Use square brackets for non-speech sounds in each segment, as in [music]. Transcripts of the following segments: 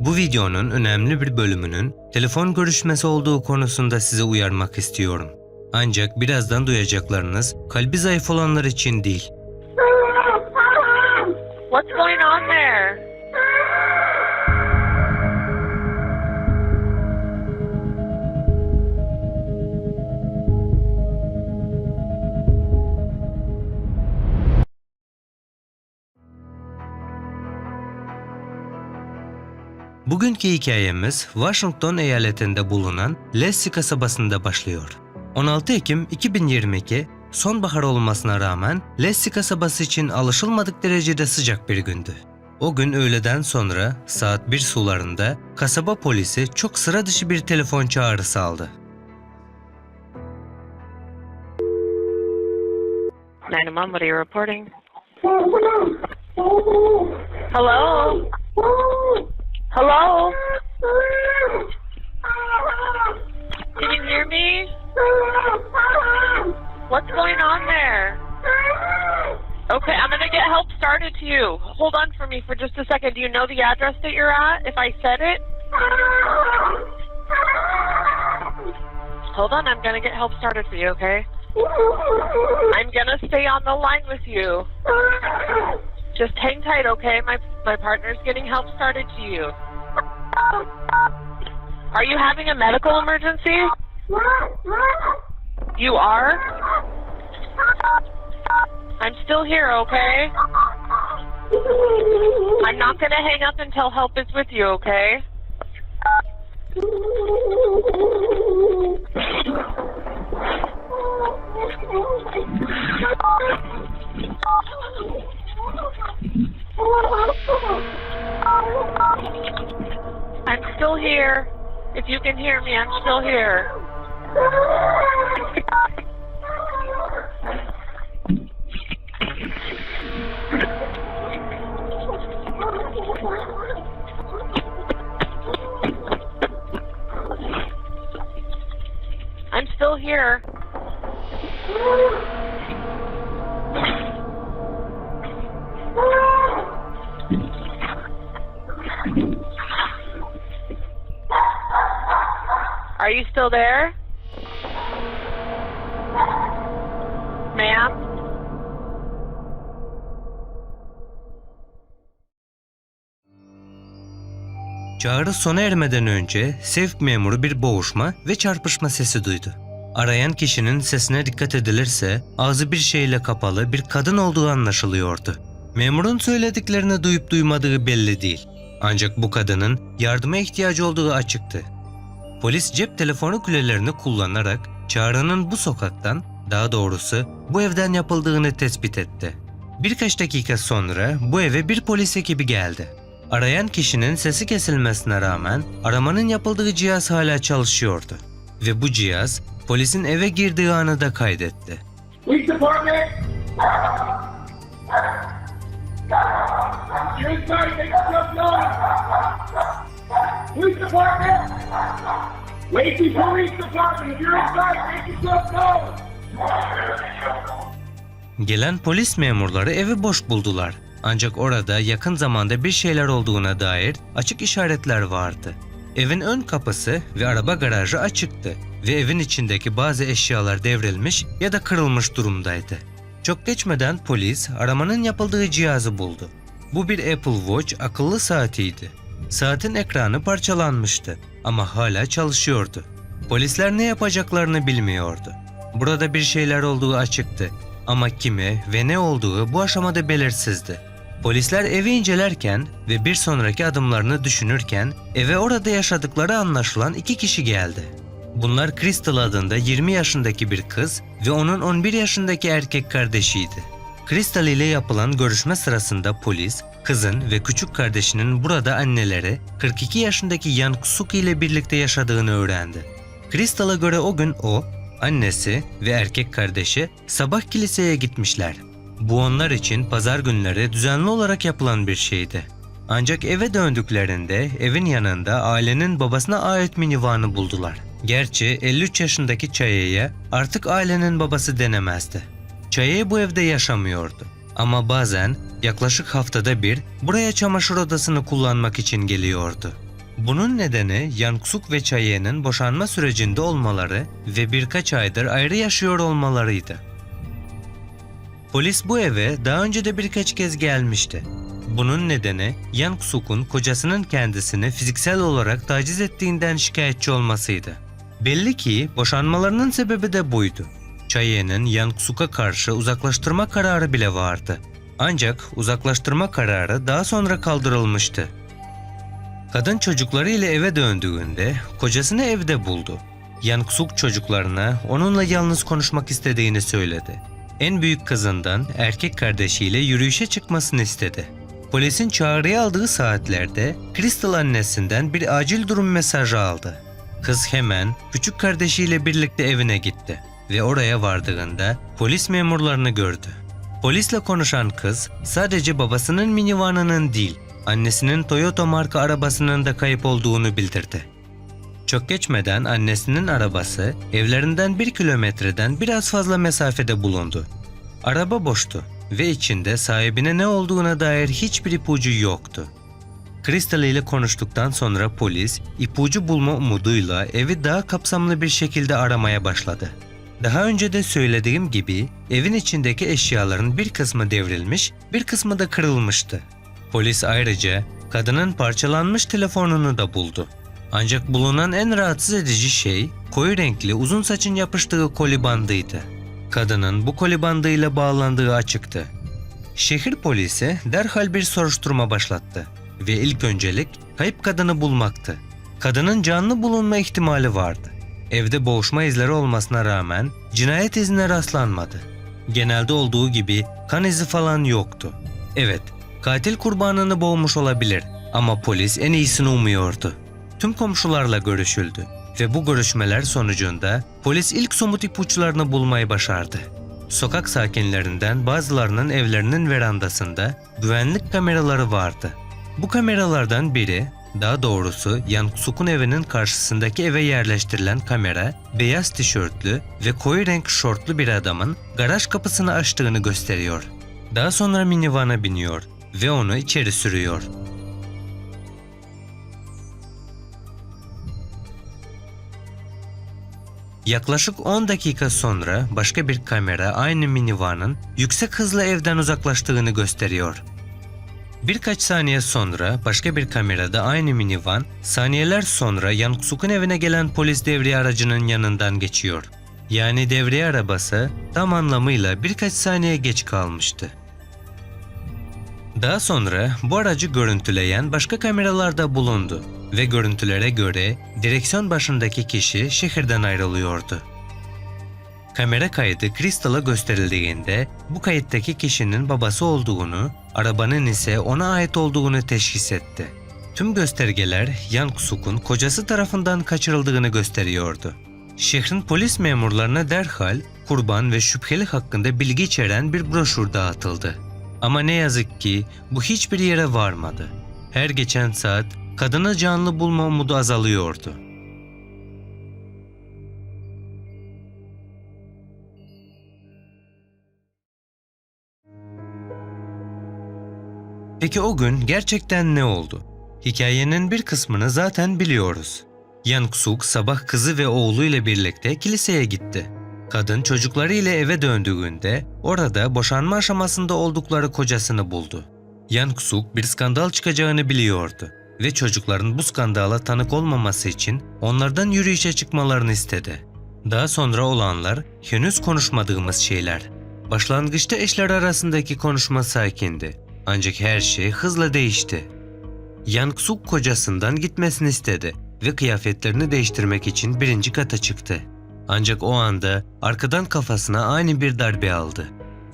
Bu videonun önemli bir bölümünün telefon görüşmesi olduğu konusunda size uyarmak istiyorum. Ancak birazdan duyacaklarınız kalbi zayıf olanlar için değil. What's going on there? Bugünkü hikayemiz Washington eyaletinde bulunan Lassie kasabasında başlıyor. 16 Ekim 2022 sonbahar olmasına rağmen Lassie kasabası için alışılmadık derecede sıcak bir gündü. O gün öğleden sonra saat 1 sularında kasaba polisi çok sıra dışı bir telefon çağrısı aldı. 911, what are you reporting? Hello? Hello? Can you hear me? What's going on there? Okay, I'm gonna get help started to you. Hold on for me for just a second. Do you know the address that you're at? If I said it? Hold on, I'm gonna get help started for you, okay? I'm gonna stay on the line with you. Just hang tight, okay? My my partner's getting help started to you. Are you having a medical emergency? You are? I'm still here, okay? I'm not gonna hang up until help is with you, okay? [laughs] I'm still here. If you can hear me, I'm still here. I'm still here. [laughs] Are you still there? Ma'am? Çağrı sona ermeden önce sevk memuru bir boğuşma ve çarpışma sesi duydu. Arayan kişinin sesine dikkat edilirse ağzı bir şeyle kapalı bir kadın olduğu anlaşılıyordu. Memurun söylediklerini duyup duymadığı belli değil. Ancak bu kadının yardıma ihtiyacı olduğu açıktı. Polis cep telefonu kulelerini kullanarak Çağrı'nın bu sokaktan, daha doğrusu bu evden yapıldığını tespit etti. Birkaç dakika sonra bu eve bir polis ekibi geldi. Arayan kişinin sesi kesilmesine rağmen aramanın yapıldığı cihaz hala çalışıyordu. Ve bu cihaz polisin eve girdiği anı da kaydetti. Police department. The police department. If you're inside, make yourself known. Gelen polis memurları evi boş buldular. Ancak orada yakın zamanda bir şeyler olduğuna dair açık işaretler vardı. Evin ön kapısı ve araba garajı açıktı ve evin içindeki bazı eşyalar devrilmiş ya da kırılmış durumdaydı. Çok geçmeden polis aramanın yapıldığı cihazı buldu. Bu bir Apple Watch akıllı saatiydi. Saatin ekranı parçalanmıştı ama hala çalışıyordu. Polisler ne yapacaklarını bilmiyordu. Burada bir şeyler olduğu açıktı ama kimi ve ne olduğu bu aşamada belirsizdi. Polisler evi incelerken ve bir sonraki adımlarını düşünürken eve orada yaşadıkları anlaşılan iki kişi geldi. Bunlar Crystal adında 20 yaşındaki bir kız ve onun 11 yaşındaki erkek kardeşiydi. Crystal ile yapılan görüşme sırasında polis, kızın ve küçük kardeşinin burada anneleri 42 yaşındaki Yan Kusuki ile birlikte yaşadığını öğrendi. Crystal'a göre o gün o, annesi ve erkek kardeşi sabah kiliseye gitmişler. Bu onlar için pazar günleri düzenli olarak yapılan bir şeydi. Ancak eve döndüklerinde evin yanında ailenin babasına ait minivanı buldular. Gerçi 53 yaşındaki Çaye'ye artık ailenin babası denemezdi. Çaye bu evde yaşamıyordu. Ama bazen yaklaşık haftada bir buraya çamaşır odasını kullanmak için geliyordu. Bunun nedeni Yanksuk ve Chaye'nin boşanma sürecinde olmaları ve birkaç aydır ayrı yaşıyor olmalarıydı. Polis bu eve daha önce de birkaç kez gelmişti. Bunun nedeni Yangsuk'un kocasının kendisini fiziksel olarak taciz ettiğinden şikayetçi olmasıydı. Belli ki boşanmalarının sebebi de buydu. Chaye'nin Yangsuk'a karşı uzaklaştırma kararı bile vardı. Ancak uzaklaştırma kararı daha sonra kaldırılmıştı. Kadın çocukları ile eve döndüğünde kocasını evde buldu. Yangsuk çocuklarına onunla yalnız konuşmak istediğini söyledi. En büyük kızından erkek kardeşiyle yürüyüşe çıkmasını istedi. Polisin çağrıya aldığı saatlerde Crystal annesinden bir acil durum mesajı aldı. Kız hemen küçük kardeşiyle birlikte evine gitti ve oraya vardığında polis memurlarını gördü. Polisle konuşan kız sadece babasının minivanının değil, annesinin Toyota marka arabasının da kayıp olduğunu bildirdi. Çok geçmeden annesinin arabası evlerinden bir kilometreden biraz fazla mesafede bulundu. Araba boştu ve içinde sahibine ne olduğuna dair hiçbir ipucu yoktu. Crystal ile konuştuktan sonra polis ipucu bulma umuduyla evi daha kapsamlı bir şekilde aramaya başladı. Daha önce de söylediğim gibi evin içindeki eşyaların bir kısmı devrilmiş, bir kısmı da kırılmıştı. Polis ayrıca kadının parçalanmış telefonunu da buldu. Ancak bulunan en rahatsız edici şey koyu renkli uzun saçın yapıştığı koli bandıydı. Kadının bu koli bandıyla bağlandığı açıktı. Şehir polisi derhal bir soruşturma başlattı ve ilk öncelik kayıp kadını bulmaktı. Kadının canlı bulunma ihtimali vardı. Evde boğuşma izleri olmasına rağmen cinayet izine rastlanmadı. Genelde olduğu gibi kan izi falan yoktu. Evet, katil kurbanını boğmuş olabilir ama polis en iyisini umuyordu. Tüm komşularla görüşüldü ve bu görüşmeler sonucunda polis ilk somut ipuçlarını bulmayı başardı. Sokak sakinlerinden bazılarının evlerinin verandasında güvenlik kameraları vardı. Bu kameralardan biri, daha doğrusu Yansuk'un evinin karşısındaki eve yerleştirilen kamera, beyaz tişörtlü ve koyu renk şortlu bir adamın garaj kapısını açtığını gösteriyor. Daha sonra minivana biniyor ve onu içeri sürüyor. Yaklaşık 10 dakika sonra başka bir kamera aynı minivanın yüksek hızla evden uzaklaştığını gösteriyor. Birkaç saniye sonra başka bir kamerada aynı minivan saniyeler sonra Yansuk'un evine gelen polis devriye aracının yanından geçiyor. Yani devriye arabası tam anlamıyla birkaç saniye geç kalmıştı. Daha sonra bu aracı görüntüleyen başka kameralar da bulundu ve görüntülere göre direksiyon başındaki kişi şehirden ayrılıyordu. Kamera kaydı Crystal'a gösterildiğinde bu kayıttaki kişinin babası olduğunu, arabanın ise ona ait olduğunu teşhis etti. Tüm göstergeler Yansuk'un kocası tarafından kaçırıldığını gösteriyordu. Şehrin polis memurlarına derhal kurban ve şüpheli hakkında bilgi içeren bir broşür dağıtıldı. Ama ne yazık ki bu hiçbir yere varmadı. Her geçen saat kadını canlı bulma umudu azalıyordu. Peki o gün gerçekten ne oldu? Hikayenin bir kısmını zaten biliyoruz. Yansuk sabah kızı ve oğluyla birlikte kiliseye gitti. Kadın çocukları ile eve döndüğünde orada boşanma aşamasında oldukları kocasını buldu. Yansuk bir skandal çıkacağını biliyordu ve çocukların bu skandala tanık olmaması için onlardan yürüyüşe çıkmalarını istedi. Daha sonra olanlar henüz konuşmadığımız şeyler. Başlangıçta eşler arasındaki konuşma sakindi. Ancak her şey hızla değişti. Yansuk kocasından gitmesini istedi ve kıyafetlerini değiştirmek için birinci kata çıktı. Ancak o anda arkadan kafasına ani bir darbe aldı.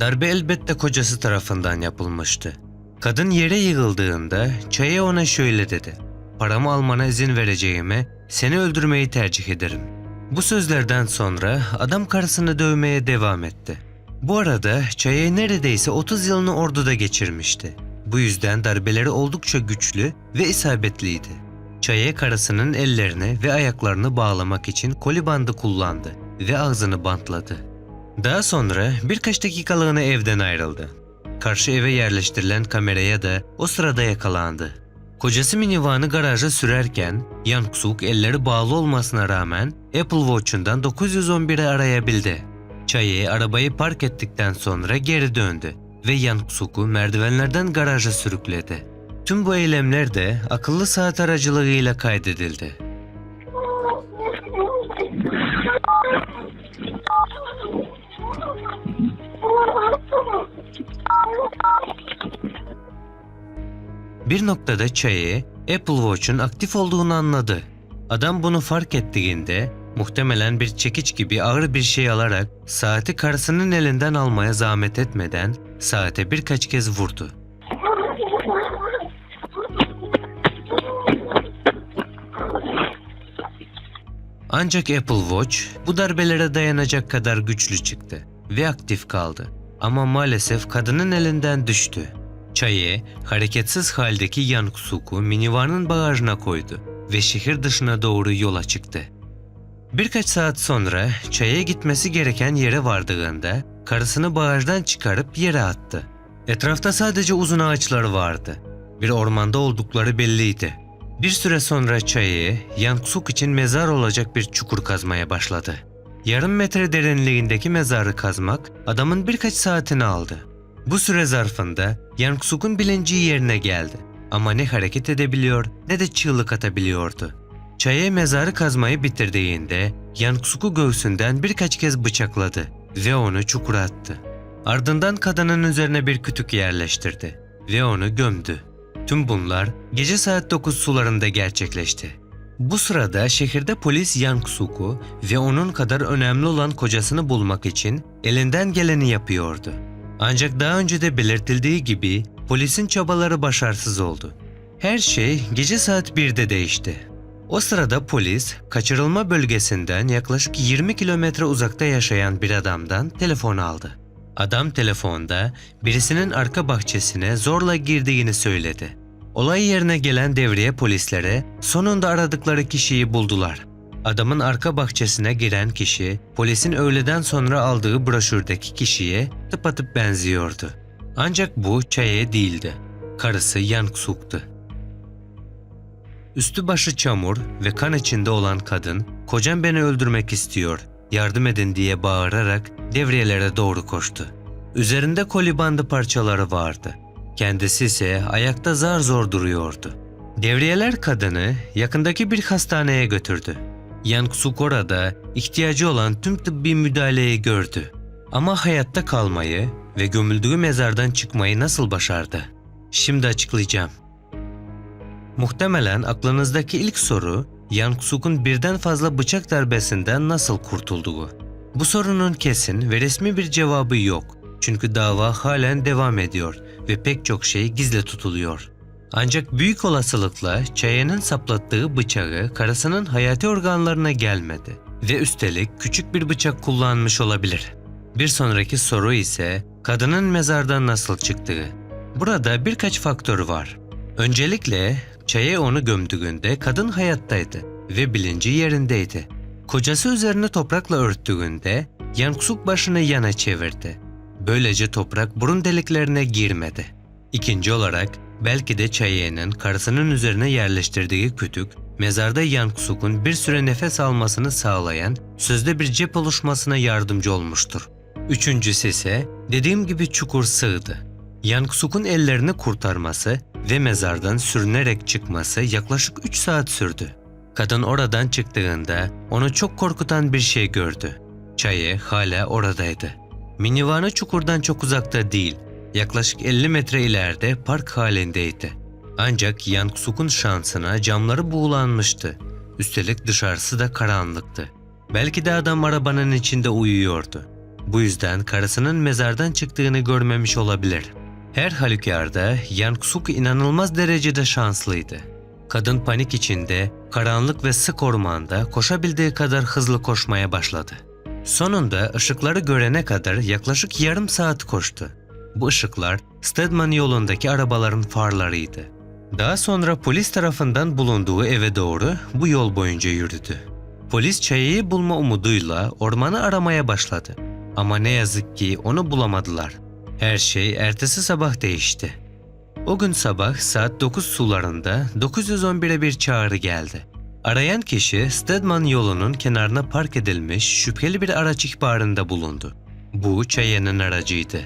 Darbe elbette kocası tarafından yapılmıştı. Kadın yere yığıldığında Çaya ona şöyle dedi. Paramı almana izin vereceğime seni öldürmeyi tercih ederim. Bu sözlerden sonra adam karısını dövmeye devam etti. Bu arada Çaya neredeyse 30 yılını orduda geçirmişti. Bu yüzden darbeleri oldukça güçlü ve isabetliydi. Çaya karısının ellerini ve ayaklarını bağlamak için koli bandı kullandı ve ağzını bantladı. Daha sonra birkaç dakikalığına evden ayrıldı. Karşı eve yerleştirilen kameraya da o sırada yakalandı. Kocası minivanı garaja sürerken Yansuk elleri bağlı olmasına rağmen Apple Watch'undan 911'i arayabildi. Chaye arabayı park ettikten sonra geri döndü ve Yansuk'u merdivenlerden garaja sürükledi. Tüm bu eylemler de akıllı saat aracılığıyla kaydedildi. Bir noktada Chaye Apple Watch'un aktif olduğunu anladı. Adam bunu fark ettiğinde muhtemelen bir çekiç gibi ağır bir şey alarak saati karısının elinden almaya zahmet etmeden saate birkaç kez vurdu. Ancak Apple Watch bu darbelere dayanacak kadar güçlü çıktı ve aktif kaldı. Ama maalesef kadının elinden düştü. Chaye, hareketsiz haldeki Yansuk'u minivanın bagajına koydu ve şehir dışına doğru yola çıktı. Birkaç saat sonra Chaye gitmesi gereken yere vardığında karısını bagajdan çıkarıp yere attı. Etrafta sadece uzun ağaçlar vardı. Bir ormanda oldukları belliydi. Bir süre sonra Chaye, Yansuk için mezar olacak bir çukur kazmaya başladı. Yarım metre derinliğindeki mezarı kazmak adamın birkaç saatini aldı. Bu süre zarfında Yansuk'un bilinci yerine geldi. Ama ne hareket edebiliyor ne de çığlık atabiliyordu. Çaya mezarı kazmayı bitirdiğinde Yansuk'u göğsünden birkaç kez bıçakladı ve onu çukura attı. Ardından kadının üzerine bir kütük yerleştirdi ve onu gömdü. Tüm bunlar gece saat 9 sularında gerçekleşti. Bu sırada şehirde polis Yansuk'u ve onun kadar önemli olan kocasını bulmak için elinden geleni yapıyordu. Ancak daha önce de belirtildiği gibi polisin çabaları başarısız oldu. Her şey gece saat 1'de değişti. O sırada polis kaçırılma bölgesinden yaklaşık 20 kilometre uzakta yaşayan bir adamdan telefon aldı. Adam telefonda birisinin arka bahçesine zorla girdiğini söyledi. Olay yerine gelen devriye polislere sonunda aradıkları kişiyi buldular. Adamın arka bahçesine giren kişi polisin öğleden sonra aldığı broşürdeki kişiye tıpatıp benziyordu. Ancak bu Chaye değildi. Karısı Yansuk'tu. Üstü başı çamur ve kan içinde olan kadın, kocam beni öldürmek istiyor, yardım edin diye bağırarak devriyelere doğru koştu. Üzerinde koli bandı parçaları vardı. Kendisi ise ayakta zar zor duruyordu. Devriyeler kadını yakındaki bir hastaneye götürdü. Yansuk orada ihtiyacı olan tüm tıbbi müdahaleyi gördü. Ama hayatta kalmayı ve gömüldüğü mezardan çıkmayı nasıl başardı? Şimdi açıklayacağım. Muhtemelen aklınızdaki ilk soru Yansuk'un birden fazla bıçak darbesinden nasıl kurtulduğu. Bu sorunun kesin ve resmi bir cevabı yok. Çünkü dava halen devam ediyor ve pek çok şey gizli tutuluyor. Ancak büyük olasılıkla Chaye'nin saplattığı bıçağı karısının hayati organlarına gelmedi ve üstelik küçük bir bıçak kullanmış olabilir. Bir sonraki soru ise kadının mezardan nasıl çıktığı. Burada birkaç faktör var. Öncelikle Chaye onu gömdüğünde kadın hayattaydı ve bilinci yerindeydi. Kocası üzerini toprakla örttüğünde Yansuk başını yana çevirdi. Böylece toprak burun deliklerine girmedi. İkinci olarak belki de Chaye'nin karısının üzerine yerleştirdiği kütük mezarda Yansuk'un bir süre nefes almasını sağlayan sözde bir cep oluşmasına yardımcı olmuştur. Üçüncüsü ise dediğim gibi çukur sığdı. Yansuk'un ellerini kurtarması ve mezardan sürünerek çıkması yaklaşık 3 saat sürdü. Kadın oradan çıktığında onu çok korkutan bir şey gördü. Chaye hala oradaydı. Minivanı çukurdan çok uzakta değil, yaklaşık 50 metre ileride park halindeydi. Ancak Yansuk'un şansına camları buğulanmıştı. Üstelik dışarısı da karanlıktı. Belki de adam arabanın içinde uyuyordu. Bu yüzden karısının mezardan çıktığını görmemiş olabilir. Her halükarda Yansuk inanılmaz derecede şanslıydı. Kadın panik içinde, karanlık ve sık ormanda koşabildiği kadar hızlı koşmaya başladı. Sonunda ışıkları görene kadar yaklaşık yarım saat koştu. Bu ışıklar Stedman yolundaki arabaların farlarıydı. Daha sonra polis tarafından bulunduğu eve doğru bu yol boyunca yürüdü. Polis Chaye'yi bulma umuduyla ormanı aramaya başladı. Ama ne yazık ki onu bulamadılar. Her şey ertesi sabah değişti. O gün sabah saat 9 sularında 911'e bir çağrı geldi. Arayan kişi Stedman yolunun kenarına park edilmiş şüpheli bir araç ihbarında bulundu. Bu Cheyenne'in aracıydı.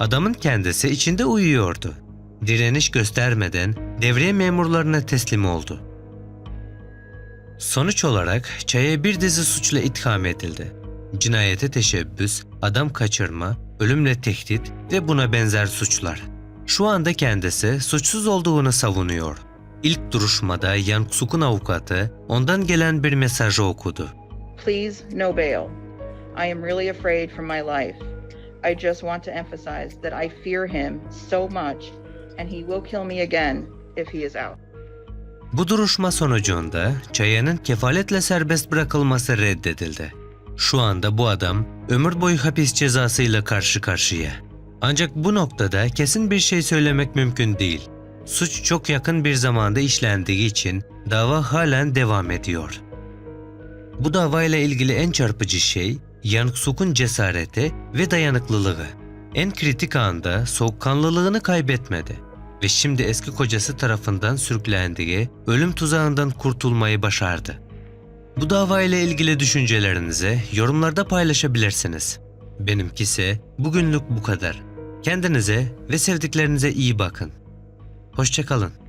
Adamın kendisi içinde uyuyordu. Direniş göstermeden devriye memurlarına teslim oldu. Sonuç olarak Çay'a bir dizi suçla itham edildi. Cinayete teşebbüs, adam kaçırma, ölümle tehdit ve buna benzer suçlar. Şu anda kendisi suçsuz olduğunu savunuyor. İlk duruşmada Yang Suk'un avukatı ondan gelen bir mesajı okudu. Please, no bail. I am really afraid for my life. I just want to emphasize that I fear him so much, and he will kill me again if he is out. Bu duruşma sonucunda Çaya'nın kefaletle serbest bırakılması reddedildi. Şu anda bu adam ömür boyu hapis cezasıyla karşı karşıya. Ancak bu noktada kesin bir şey söylemek mümkün değil. Suç çok yakın bir zamanda işlendiği için dava halen devam ediyor. Bu davayla ilgili en çarpıcı şey Yang Suk'un cesareti ve dayanıklılığı. En kritik anda soğukkanlılığını kaybetmedi ve şimdi eski kocası tarafından sürüklendiği ölüm tuzağından kurtulmayı başardı. Bu dava ile ilgili düşüncelerinizi yorumlarda paylaşabilirsiniz. Benimkisi bugünlük bu kadar. Kendinize ve sevdiklerinize iyi bakın. Hoşçakalın.